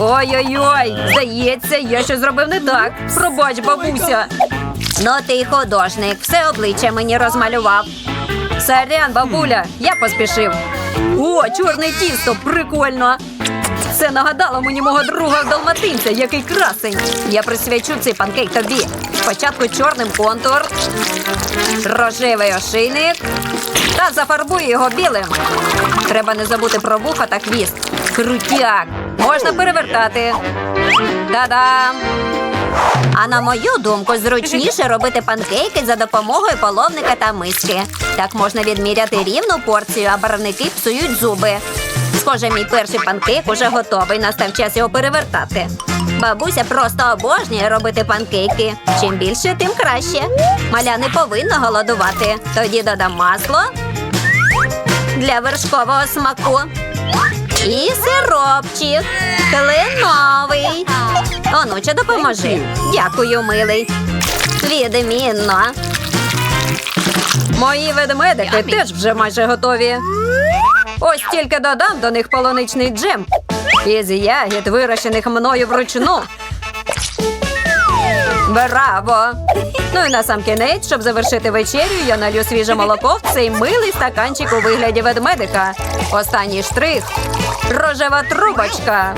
Ой-ой-ой, здається, я щось зробив не так. Пробач, бабуся. Ну ти художник, все обличчя мені розмалював. Сорян, бабуля, я поспішив. О, чорне тісто, прикольно. Це нагадало мені мого друга далматинця, який красень. Я присвячу цей панкейк тобі. Спочатку чорним контур, рожевий ошийник та зафарбую його білим. Треба не забути про вуха та хвіст. Крутяк! Можна перевертати. Та-дам! А на мою думку, зручніше робити панкейки за допомогою половника та миски. Так можна відміряти рівну порцію, а барвники псують зуби. Схоже, мій перший панкейк уже готовий. Настав час його перевертати. Бабуся просто обожнює робити панкейки. Чим більше, тим краще. Маля не повинна голодувати. Тоді додам масло для вершкового смаку. І сиропчик. Кленовий. Онуче, допоможи. Дякую, милий. Відмінно. Мої ведмедики теж вже майже готові. Ось тільки додам до них полуничний джем. Із ягід, вирощених мною вручну. Браво! Ну і на сам кінець, щоб завершити вечерю, я налью свіже молоко в цей милий стаканчик у вигляді ведмедика. Останній штрих. Рожева трубочка.